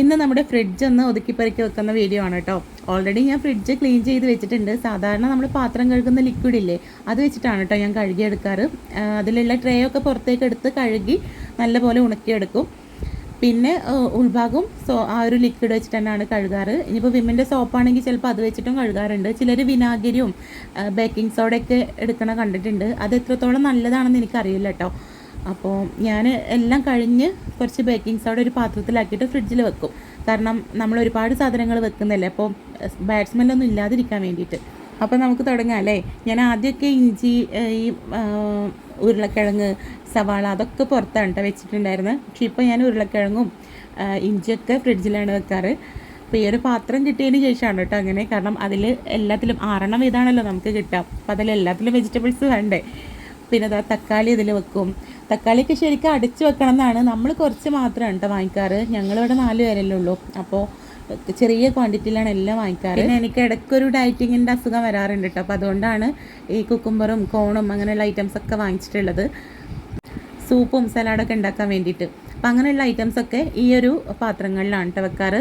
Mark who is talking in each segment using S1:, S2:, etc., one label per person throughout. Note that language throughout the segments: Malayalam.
S1: ഇന്ന് നമ്മുടെ ഫ്രിഡ്ജ് ഒന്ന് ഒതുക്കിപ്പറിക്കി വെക്കുന്ന വീഡിയോ ആണ് കേട്ടോ ഓൾറെഡി ഞാൻ ഫ്രിഡ്ജ് ക്ലീൻ ചെയ്ത് വെച്ചിട്ടുണ്ട്. സാധാരണ നമ്മൾ പാത്രം കഴുകുന്ന ലിക്വിഡ് ഇല്ലേ അത് വെച്ചിട്ടാണ് കേട്ടോ ഞാൻ കഴുകിയെടുക്കാറ്. അതിലുള്ള ട്രേ ഒക്കെ പുറത്തേക്ക് എടുത്ത് കഴുകി നല്ലപോലെ ഉണക്കിയെടുക്കും. പിന്നെ ഉൾഭാഗം സോ ആ ഒരു ലിക്വിഡ് വെച്ചിട്ട് തന്നെയാണ് കഴുകാറ്. ഇനിയിപ്പോൾ വിമ്മിന്റെ സോപ്പാണെങ്കിൽ ചിലപ്പോൾ അത് വെച്ചിട്ടും കഴുകാറുണ്ട്. ചിലർ വിനാഗിരിയും ബേക്കിംഗ് സോഡയൊക്കെ എടുക്കണ കണ്ടിട്ടുണ്ട്. അത് എത്രത്തോളം നല്ലതാണെന്ന് എനിക്കറിയില്ല കേട്ടോ അപ്പോൾ ഞാൻ എല്ലാം കഴിഞ്ഞ് കുറച്ച് ബേക്കിംഗ് സോഡ ഒരു പാത്രത്തിലാക്കിയിട്ട് ഫ്രിഡ്ജിൽ വെക്കും. കാരണം നമ്മൾ ഒരുപാട് സാധനങ്ങൾ വെക്കുന്നതല്ലേ അപ്പോൾ ബാഡ് സ്മെല്ലൊന്നും ഇല്ലാതിരിക്കാൻ വേണ്ടിയിട്ട്. അപ്പോൾ നമുക്ക് തുടങ്ങാം അല്ലേ? ഞാൻ ആദ്യമൊക്കെ ഇഞ്ചി ഈ ഉരുളക്കിഴങ്ങ് സവാള അതൊക്കെ പുറത്താണ് കേട്ടോ വെച്ചിട്ടുണ്ടായിരുന്നത്. പക്ഷേ ഇപ്പോൾ ഞാൻ ഉരുളക്കിഴങ്ങും ഇഞ്ചിയൊക്കെ ഫ്രിഡ്ജിലാണ് വെക്കാറ്. അപ്പോൾ ഈ ഒരു പാത്രം കിട്ടിയതിന് ശേഷമാണ് കേട്ടോ അങ്ങനെ. കാരണം അതിൽ എല്ലാത്തിലും ആറെണ്ണം ഇതാണല്ലോ നമുക്ക് കിട്ടുക. അപ്പോൾ അതിൽ എല്ലാത്തിലും വെജിറ്റബിൾസ് വേണ്ടേ? പിന്നെ അതാ തക്കാളി ഇതിൽ വെക്കും. തക്കാളിയൊക്കെ ശരിക്കും അടിച്ചു വെക്കണം എന്നാണ് നമ്മൾ കുറച്ച് മാത്രമാണ് കേട്ടോ വാങ്ങിക്കാറ്. ഞങ്ങളിവിടെ നാല് പേരല്ലേ ഉള്ളൂ. അപ്പോൾ ചെറിയ ക്വാണ്ടിറ്റിയിലാണ് എല്ലാം വാങ്ങിക്കാറ്. പിന്നെ എനിക്ക് ഇടയ്ക്കൊരു ഡയറ്റിങ്ങിന്റെ അസുഖം വരാറുണ്ട് കേട്ടോ അപ്പോൾ അതുകൊണ്ടാണ് ഈ കുക്കുംബറും കോണും അങ്ങനെയുള്ള ഐറ്റംസ് ഒക്കെ വാങ്ങിച്ചിട്ടുള്ളത്. സൂപ്പും സലാഡൊക്കെ ഉണ്ടാക്കാൻ വേണ്ടിയിട്ട്. അപ്പം അങ്ങനെയുള്ള ഐറ്റംസ് ഒക്കെ ഈ ഒരു പാത്രങ്ങളിലാണ് കേട്ടോ വെക്കാറ്.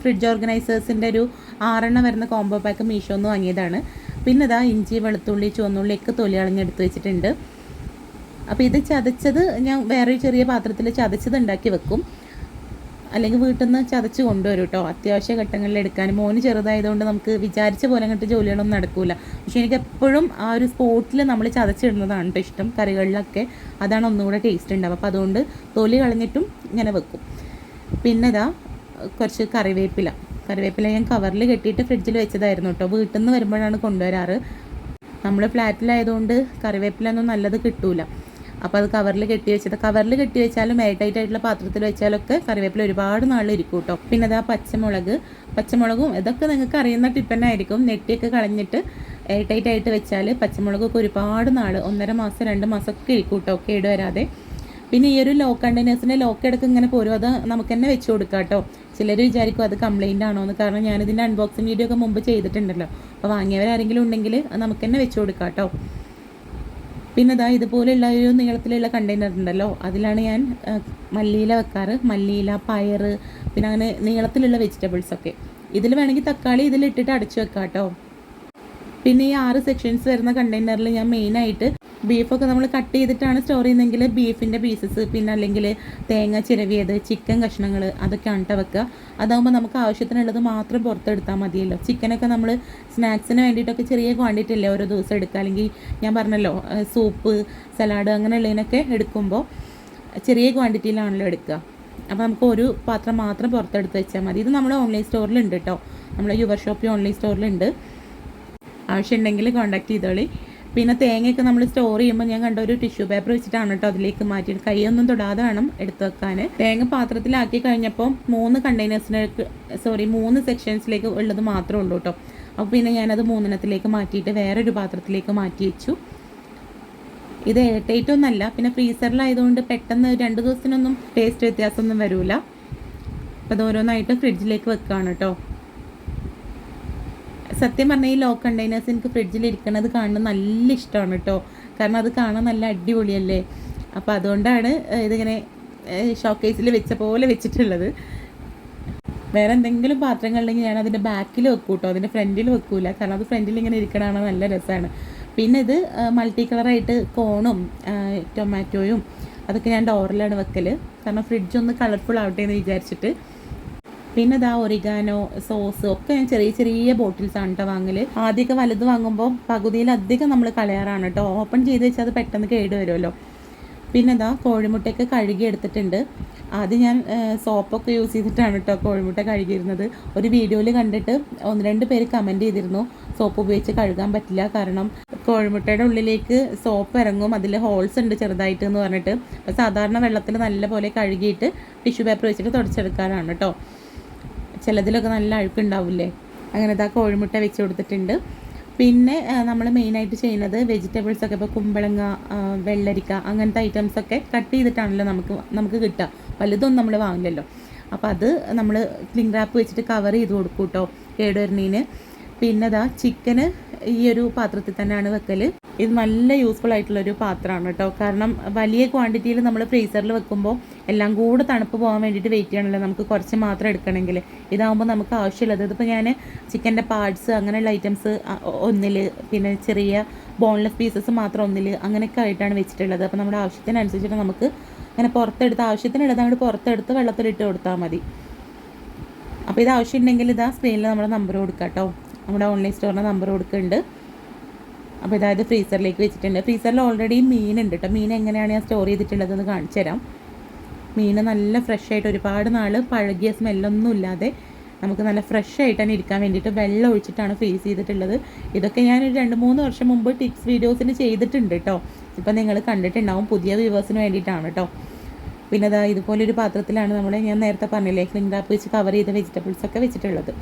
S1: ഫ്രിഡ്ജ് ഓർഗനൈസേഴ്സിന്റെ ഒരു ആറെണ്ണം വരുന്ന കോംബോ പാക്ക് മീഷോന്ന് വാങ്ങിയതാണ്. പിന്നെ ഇതാ ഇഞ്ചി വെളുത്തുള്ളി ചുവന്നുള്ളി ഒക്കെ തൊലി അളഞ്ഞെടുത്ത് വെച്ചിട്ടുണ്ട്. അപ്പോൾ ഇത് ചതച്ചത് ഞാൻ വേറെ ചെറിയ പാത്രത്തിൽ ചതച്ചത് ഉണ്ടാക്കി വെക്കും. അല്ലെങ്കിൽ വീട്ടിൽ നിന്ന് ചതച്ച് കൊണ്ടുവരും കേട്ടോ അത്യാവശ്യ ഘട്ടങ്ങളിൽ എടുക്കാൻ. മോന് ചെറുതായതുകൊണ്ട് നമുക്ക് വിചാരിച്ച പോലെ അങ്ങോട്ട് ജോലികളൊന്നും നടക്കില്ല പക്ഷേ എനിക്ക് എപ്പോഴും ആ ഒരു സ്പോട്ടിൽ നമ്മൾ ചതച്ചിടുന്നതാണ് കേട്ടോ ഇഷ്ടം. കറികളിലൊക്കെ അതാണ് ഒന്നുകൂടെ ടേസ്റ്റ് ഉണ്ടാവുക. അപ്പോൾ അതുകൊണ്ട് തൊലി കളഞ്ഞിട്ടും ഇങ്ങനെ വെക്കും. പിന്നെ ഇതാ കുറച്ച് കറിവേപ്പില. കറിവേപ്പില ഞാൻ കവറിൽ കെട്ടിയിട്ട് ഫ്രിഡ്ജിൽ വെച്ചതായിരുന്നു കേട്ടോ വീട്ടിൽ നിന്ന് വരുമ്പോഴാണ് കൊണ്ടുവരാറ്. നമ്മൾ ഫ്ലാറ്റിലായതുകൊണ്ട് കറിവേപ്പിലൊന്നും നല്ലത് കിട്ടൂല. അപ്പോൾ അത് കവറിൽ കെട്ടി വെച്ചത്. കവറിൽ കെട്ടി വെച്ചാലും എയർടൈറ്റ് ആയിട്ടുള്ള പാത്രത്തിൽ വെച്ചാലൊക്കെ കറിവേപ്പില ഒരുപാട് നാൾ ഇരിക്കും കേട്ടോ പിന്നെ അതാ പച്ചമുളക്. പച്ചമുളകും ഇതൊക്കെ നിങ്ങൾക്ക് അറിയുന്ന ടിപ്പ് നെട്ടിയൊക്കെ കളഞ്ഞിട്ട് എയർടൈറ്റ് ആയിട്ട് വെച്ചാൽ പച്ചമുളകൊക്കെ ഒരുപാട് നാൾ ഒന്നര മാസം രണ്ട് മാസമൊക്കെ ഇരിക്കും കേട്ടോ കേട് വരാതെ പിന്നെ ഈ ഒരു ലോ കണ്ടെയ്നേഴ്സിന്റെ ലോക്ക് ഇടയ്ക്ക് ഇങ്ങനെ പോരും. അത് നമുക്ക് തന്നെ വെച്ച് കൊടുക്കാം കേട്ടോ ചിലർ വിചാരിക്കും അത് കംപ്ലൈന്റ് ആണോ എന്ന് കാരണം ഞാനിതിന്റെ അൺബോക്സിങ് വീഡിയോ ഒക്കെ മുമ്പ് ചെയ്തിട്ടുണ്ടല്ലോ. അപ്പോൾ വാങ്ങിയവരാരെങ്കിലും ഉണ്ടെങ്കിൽ നമുക്ക് തന്നെ വെച്ച് കൊടുക്കാം കേട്ടോ പിന്നെ ഇതാ ഇതുപോലെയുള്ള ഒരു നീളത്തിലുള്ള കണ്ടെയ്നർ ഉണ്ടല്ലോ അതിലാണ് ഞാൻ മല്ലിയില വെക്കാറ്. മല്ലിയില പയറ് പിന്നെ അങ്ങനെ നീളത്തിലുള്ള വെജിറ്റബിൾസ് ഒക്കെ. ഇതിൽ വേണമെങ്കിൽ തക്കാളി ഇതിലിട്ടിട്ട് അടച്ചു വെക്കാം കേട്ടോ പിന്നെ ഈ ആറ് സെക്ഷൻസ് വരുന്ന കണ്ടെയ്നറിൽ ഞാൻ മെയിനായിട്ട് ബീഫൊക്കെ നമ്മൾ കട്ട് ചെയ്തിട്ടാണ് സ്റ്റോർ ചെയ്യുന്നതെങ്കിൽ ബീഫിന്റെ പീസസ് പിന്നെ അല്ലെങ്കിൽ തേങ്ങ ചിരവിയത് ചിക്കൻ കഷ്ണങ്ങൾ അതൊക്കെ അണ്ട വെക്കുക. അതാകുമ്പോൾ നമുക്ക് ആവശ്യത്തിനുള്ളത് മാത്രം പുറത്തെടുത്താൽ മതിയല്ലോ. ചിക്കനൊക്കെ നമ്മൾ സ്നാക്സിന് വേണ്ടിയിട്ടൊക്കെ ചെറിയ ക്വാണ്ടിറ്റി അല്ലേ ഓരോ ദിവസം എടുക്കുക. അല്ലെങ്കിൽ ഞാൻ പറഞ്ഞല്ലോ സൂപ്പ് സലാഡ് അങ്ങനെയുള്ളതിനൊക്കെ എടുക്കുമ്പോൾ ചെറിയ ക്വാണ്ടിറ്റിയിലാണല്ലോ എടുക്കുക. അപ്പോൾ നമുക്ക് ഒരു പാത്രം മാത്രം പുറത്തെടുത്ത് വെച്ചാൽ മതി. ഇത് നമ്മുടെ ഓൺലൈൻ സ്റ്റോറിലുണ്ട് കേട്ടോ നമ്മുടെ യുവർ ഷോപ്പിൽ ഓൺലൈൻ സ്റ്റോറിലുണ്ട് ആവശ്യമുണ്ടെങ്കിൽ കോൺടാക്ട് ചെയ്തോളി. പിന്നെ തേങ്ങയൊക്കെ നമ്മൾ സ്റ്റോർ ചെയ്യുമ്പോൾ ഞാൻ കണ്ട ഒരു ടിഷ്യൂ പേപ്പർ വെച്ചിട്ടാണ് കേട്ടോ അതിലേക്ക് മാറ്റിയത്. കൈയൊന്നും തൊടാതെ വേണം എടുത്തു വെക്കാൻ. തേങ്ങ പാത്രത്തിലാക്കി കഴിഞ്ഞപ്പോൾ മൂന്ന് കണ്ടെയ്നേഴ്സിലേക്ക് സോറി മൂന്ന് സെക്ഷൻസിലേക്ക് ഉള്ളത് മാത്രമേ ഉള്ളൂ കേട്ടോ. അപ്പോൾ പിന്നെ ഞാനത് മൂന്നെണ്ണത്തിലേക്ക് മാറ്റിയിട്ട് വേറൊരു പാത്രത്തിലേക്ക് മാറ്റി വെച്ചു. ഇത് എയർടൈറ്റ് ഒന്നല്ല പിന്നെ ഫ്രീസറിലായതുകൊണ്ട് പെട്ടെന്ന് രണ്ട് ദിവസത്തിനൊന്നും ടേസ്റ്റ് വ്യത്യാസമൊന്നും വരില്ല അപ്പോൾ അത് ഓരോന്നായിട്ട് ഫ്രിഡ്ജിലേക്ക് വെക്കുകയാണ് കേട്ടോ. സത്യം പറഞ്ഞാൽ ഈ ലോ കണ്ടെയ്നേഴ്സ് എനിക്ക് ഫ്രിഡ്ജിൽ ഇരിക്കണത് കാണുന്നത് നല്ല ഇഷ്ടമാണ് കേട്ടോ കാരണം അത് കാണാൻ നല്ല അടിപൊളിയല്ലേ? അപ്പോൾ അതുകൊണ്ടാണ് ഇതിങ്ങനെ ഷോക്കേസിൽ വെച്ച പോലെ വെച്ചിട്ടുള്ളത്. വേറെ എന്തെങ്കിലും പാത്രങ്ങളുണ്ടെങ്കിൽ ഞാൻ അതിന്റെ ബാക്കിൽ വെക്കും കേട്ടോ അതിന്റെ ഫ്രണ്ടിൽ വെക്കൂല. കാരണം അത് ഫ്രണ്ടിൽ ഇങ്ങനെ ഇരിക്കണതാണ് നല്ല രസമാണ് പിന്നെ ഇത് മൾട്ടി കളറായിട്ട് കോണും ടൊമാറ്റോയും അതൊക്കെ ഞാൻ ഡോറിലാണ് വെക്കൽ കാരണം ഫ്രിഡ്ജ് ഒന്ന് കളർഫുൾ ആവട്ടെ എന്ന് വിചാരിച്ചിട്ട്. പിന്നെ ഇതാ ഒരിഗാനോ സോസ് ഒക്കെ ഞാൻ ചെറിയ ചെറിയ ബോട്ടിൽസ് ആണ് കേട്ടോ വാങ്ങൽ ആദ്യമൊക്കെ വലുത് വാങ്ങുമ്പോൾ പകുതിയിലധികം നമ്മൾ കളയാറാണ് കേട്ടോ ഓപ്പൺ ചെയ്ത് വെച്ചാൽ അത് പെട്ടെന്ന് കേട് വരുമല്ലോ പിന്നെ ഇതാ കോഴിമുട്ടയൊക്കെ കഴുകി എടുത്തിട്ടുണ്ട്. ആദ്യം ഞാൻ സോപ്പൊക്കെ യൂസ് ചെയ്തിട്ടാണ് കേട്ടോ കോഴിമുട്ട കഴുകിയിരുന്നത്. ഒരു വീഡിയോയിൽ കണ്ടിട്ട് ഒന്ന് രണ്ട് പേര് കമന്റ് ചെയ്തിരുന്നു. സോപ്പ് ഉപയോഗിച്ച് കഴുകാൻ പറ്റില്ല കാരണം കോഴിമുട്ടയുടെ ഉള്ളിലേക്ക് സോപ്പ് ഇറങ്ങും. അതിൽ ഹോൾസ് ഉണ്ട് ചെറുതായിട്ട് എന്ന് പറഞ്ഞിട്ട്. സാധാരണ വെള്ളത്തിൽ നല്ലപോലെ കഴുകിയിട്ട് ടിഷ്യൂ പേപ്പർ വെച്ചിട്ട് തുടച്ചെടുക്കാനാണ് കേട്ടോ ചിലതിലൊക്കെ നല്ല അഴുക്കുണ്ടാവില്ലേ? അങ്ങനത്തെ ആ കോഴിമുട്ട വെച്ച് കൊടുത്തിട്ടുണ്ട്. പിന്നെ നമ്മൾ മെയിനായിട്ട് ചെയ്യുന്നത് വെജിറ്റബിൾസ് ഒക്കെ ഇപ്പോൾ കുമ്പളങ്ങ വെള്ളരിക്ക അങ്ങനത്തെ ഐറ്റംസ് ഒക്കെ കട്ട് ചെയ്തിട്ടാണല്ലോ നമുക്ക് നമുക്ക് കിട്ടുക. വലുതൊന്നും നമ്മൾ വാങ്ങില്ലല്ലോ. അപ്പോൾ അത് നമ്മൾ ക്ലിംഗ് റാപ്പ് വെച്ചിട്ട് കവർ ചെയ്ത് കൊടുക്കും കേട്ടോ കേടുവരുന്നതിന്. പിന്നെ അതാ ചിക്കന് ഈ ഒരു പാത്രത്തിൽ തന്നെയാണ് വെക്കൽ ഇത് നല്ല യൂസ്ഫുൾ ആയിട്ടുള്ളൊരു പാത്രമാണ് കേട്ടോ. കാരണം വലിയ ക്വാണ്ടിറ്റിയിൽ നമ്മൾ ഫ്രീസറിൽ വെക്കുമ്പോൾ എല്ലാം കൂടെ തണുപ്പ് പോകാൻ വേണ്ടിയിട്ട് വെയിറ്റ് ചെയ്യണമല്ലോ നമുക്ക് കുറച്ച് മാത്രം എടുക്കണമെങ്കിൽ ഇതാകുമ്പോൾ നമുക്ക് ആവശ്യമുള്ളത് ഇതിപ്പോൾ ഞാൻ ചിക്കന്റെ പാർട്സ് അങ്ങനെയുള്ള ഐറ്റംസ് ഒന്നിൽ പിന്നെ ചെറിയ ബോൺലെസ് പീസസ് മാത്രം ഒന്നിൽ അങ്ങനെയൊക്കെ ആയിട്ടാണ് വെച്ചിട്ടുള്ളത്. അപ്പോൾ നമ്മുടെ ആവശ്യത്തിനനുസരിച്ചിട്ട് നമുക്ക് അങ്ങനെ പുറത്തെടുത്ത് ആവശ്യത്തിനുള്ളത് അങ്ങോട്ട് പുറത്തെടുത്ത് വെള്ളത്തിലിട്ട് കൊടുത്താൽ മതി. അപ്പോൾ ഇത് ആവശ്യമുണ്ടെങ്കിൽ ഇതാ സ്ക്രീനിൽ നമ്മുടെ നമ്പർ കൊടുക്കാം കേട്ടോ നമ്മുടെ ഓൺലൈൻ സ്റ്റോറിന്റെ നമ്പർ കൊടുക്കുന്നുണ്ട്. അപ്പോൾ ഇതായത് ഫ്രീസറിലേക്ക് വെച്ചിട്ടുണ്ട്. ഫ്രീസറിൽ ഓൾറെഡി മീനുണ്ട് കേട്ടോ മീൻ എങ്ങനെയാണ് ഞാൻ സ്റ്റോർ ചെയ്തിട്ടുള്ളതെന്ന് കാണിച്ചു തരാം. മീൻ നല്ല ഫ്രഷ് ആയിട്ട് ഒരുപാട് നാൾ പഴകിയ സ്മെല്ലൊന്നും ഇല്ലാതെ നമുക്ക് നല്ല ഫ്രഷ് ആയിട്ട് തന്നെ ഇരിക്കാൻ വേണ്ടിയിട്ട് വെള്ളം ഒഴിച്ചിട്ടാണ് ഫ്രീസ് ചെയ്തിട്ടുള്ളത്. ഇതൊക്കെ ഞാൻ ഒരു രണ്ട് മൂന്ന് വർഷം മുമ്പ് ടിപ്സ് വീഡിയോസിന് ചെയ്തിട്ടുണ്ട് കേട്ടോ ഇപ്പം നിങ്ങൾ കണ്ടിട്ടുണ്ടാവും. പുതിയ വ്യൂവേഴ്സിന് വേണ്ടിയിട്ടാണ് കേട്ടോ പിന്നെ അതാ ഇതുപോലൊരു പാത്രത്തിലാണ് നമ്മൾ ഞാൻ നേരത്തെ പറഞ്ഞില്ലേ ക്ലിംഗ് റാപ്പ് വെച്ച് കവർ ചെയ്ത വെജിറ്റബിൾസ് ഒക്കെ വെച്ചിട്ടുള്ളത്.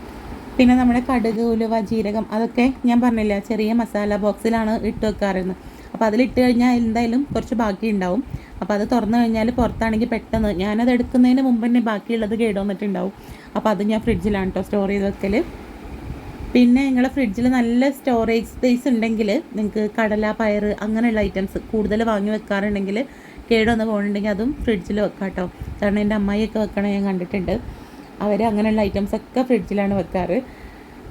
S1: പിന്നെ നമ്മുടെ കടുക് ഉലുവ ജീരകം അതൊക്കെ ഞാൻ പറഞ്ഞില്ല ചെറിയ മസാല ബോക്സിലാണ് ഇട്ട് വെക്കാറുണ്ട്. അപ്പോൾ അതിലിട്ട് കഴിഞ്ഞാൽ എന്തായാലും കുറച്ച് ബാക്കി ഉണ്ടാവും. അപ്പോൾ അത് തുറന്നു കഴിഞ്ഞാൽ പുറത്താണെങ്കിൽ പെട്ടെന്ന് ഞാനത് എടുക്കുന്നതിന് മുമ്പ് തന്നെ ബാക്കിയുള്ളത് കേടുവന്നിട്ടുണ്ടാവും അപ്പോൾ അത് ഞാൻ ഫ്രിഡ്ജിലാണ് കേട്ടോ സ്റ്റോർ ചെയ്ത് വെക്കൽ പിന്നെ നിങ്ങളെ ഫ്രിഡ്ജിൽ നല്ല സ്റ്റോറേജ് സ്പേസ് ഉണ്ടെങ്കിൽ നിങ്ങൾക്ക് കടല പയർ അങ്ങനെയുള്ള ഐറ്റംസ് കൂടുതൽ വാങ്ങി വെക്കാറുണ്ടെങ്കിൽ കേടുവന്ന് പോകുന്നുണ്ടെങ്കിൽ അതും ഫ്രിഡ്ജിൽ വെക്കാം കേട്ടോ കാരണം എന്റെ അമ്മായിയൊക്കെ വെക്കണേ ഞാൻ കണ്ടിട്ടുണ്ട്. അവർ അങ്ങനെയുള്ള ഐറ്റംസ് ഒക്കെ ഫ്രിഡ്ജിലാണ് വെക്കാറ്.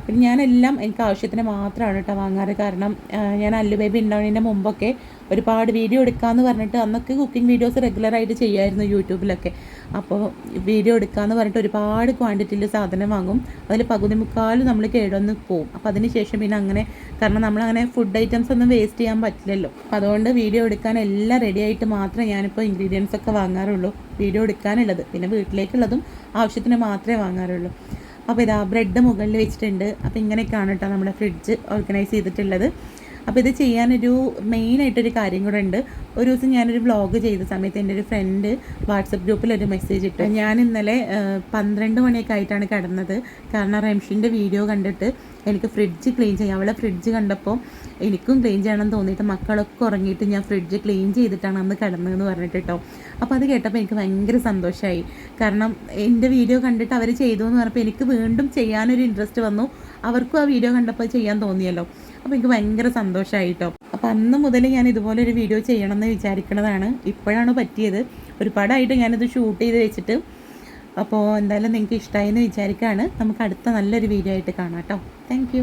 S1: പിന്നെ ഞാനെല്ലാം എനിക്ക് ആവശ്യത്തിന് മാത്രമാണ് കേട്ടോ വാങ്ങാറ്. കാരണം ഞാൻ അല്ലു ബേബി ഉണ്ടാവുന്നതിന്റെ മുമ്പൊക്കെ ഒരുപാട് വീഡിയോ എടുക്കാമെന്ന് പറഞ്ഞിട്ട് അന്നൊക്കെ കുക്കിംഗ് വീഡിയോസ് റെഗുലറായിട്ട് ചെയ്യുമായിരുന്നു യൂട്യൂബിലൊക്കെ. അപ്പോൾ വീഡിയോ എടുക്കാമെന്ന് പറഞ്ഞിട്ട് ഒരുപാട് ക്വാണ്ടിറ്റിയിൽ സാധനം വാങ്ങും. അതിൽ പകുതി മുക്കാലും നമ്മൾ കേടൊന്ന് പോവും. അപ്പോൾ അതിന് ശേഷം പിന്നെ അങ്ങനെ കാരണം നമ്മളങ്ങനെ ഫുഡ് ഐറ്റംസ് ഒന്നും വേസ്റ്റ് ചെയ്യാൻ പറ്റില്ലല്ലോ. അപ്പോൾ അതുകൊണ്ട് വീഡിയോ എടുക്കാൻ എല്ലാം റെഡി ആയിട്ട് മാത്രമേ ഞാനിപ്പോൾ ഇൻഗ്രീഡിയൻസ് ഒക്കെ വാങ്ങാറുള്ളൂ. വീഡിയോ എടുക്കാനുള്ളത്. പിന്നെ വീട്ടിലേക്കുള്ളതും ആവശ്യത്തിന് മാത്രമേ വാങ്ങാറുള്ളൂ. അപ്പോൾ ഇതാ ബ്രെഡ് മുകളിൽ വെച്ചിട്ടുണ്ട്. അപ്പോൾ ഇങ്ങനെയൊക്കെയാണ് കേട്ടോ നമ്മുടെ ഫ്രിഡ്ജ് ഓർഗനൈസ് ചെയ്തിട്ടുള്ളത്. അപ്പോൾ ഇത് ചെയ്യാനൊരു മെയിനായിട്ടൊരു കാര്യം കൂടെ ഉണ്ട്. ഒരു ദിവസം ഞാനൊരു വ്ളോഗ് ചെയ്ത സമയത്ത് എന്റെ ഒരു ഫ്രണ്ട് വാട്സപ്പ് ഗ്രൂപ്പിൽ ഒരു മെസ്സേജ് ഇട്ടു. ഞാൻ ഇന്നലെ പന്ത്രണ്ട് മണിയൊക്കെ ആയിട്ടാണ് കിടന്നത്. കാരണം റംഷിന്റെ വീഡിയോ കണ്ടിട്ട് എനിക്ക് ഫ്രിഡ്ജ് ക്ലീൻ ചെയ്യാം അവളെ ഫ്രിഡ്ജ് കണ്ടപ്പോൾ എനിക്കും ക്ലീൻ ചെയ്യണം തോന്നിയിട്ട് മക്കളൊക്കെ ഉറങ്ങിയിട്ട് ഞാൻ ഫ്രിഡ്ജ് ക്ലീൻ ചെയ്തിട്ടാണ് അന്ന് കിടന്നതെന്ന് പറഞ്ഞിട്ട് കേട്ടോ അപ്പോൾ അത് കേട്ടപ്പോൾ എനിക്ക് ഭയങ്കര സന്തോഷമായി കാരണം എന്റെ വീഡിയോ കണ്ടിട്ട് അവർ ചെയ്തു എന്ന് പറഞ്ഞപ്പോൾ എനിക്ക് വീണ്ടും ചെയ്യാനൊരു ഇൻട്രസ്റ്റ് വന്നു. അവർക്കും ആ വീഡിയോ കണ്ടപ്പോൾ ചെയ്യാൻ തോന്നിയല്ലോ. അപ്പോൾ എനിക്ക് ഭയങ്കര സന്തോഷമായി കേട്ടോ അപ്പോൾ അന്ന് മുതൽ ഞാൻ ഇതുപോലെ ഒരു വീഡിയോ ചെയ്യണം എന്ന് വിചാരിക്കുന്നതാണ് ഇപ്പോഴാണ് പറ്റിയത്. ഒരുപാടായിട്ട് ഞാനിത് ഷൂട്ട് ചെയ്ത് വെച്ചിട്ട് അപ്പോൾ എന്തായാലും നിങ്ങൾക്ക് ഇഷ്ടമായി എന്ന് വിചാരിക്കുകയാണ് നമുക്ക് അടുത്ത നല്ലൊരു വീഡിയോ ആയിട്ട് കാണാം കേട്ടോ താങ്ക്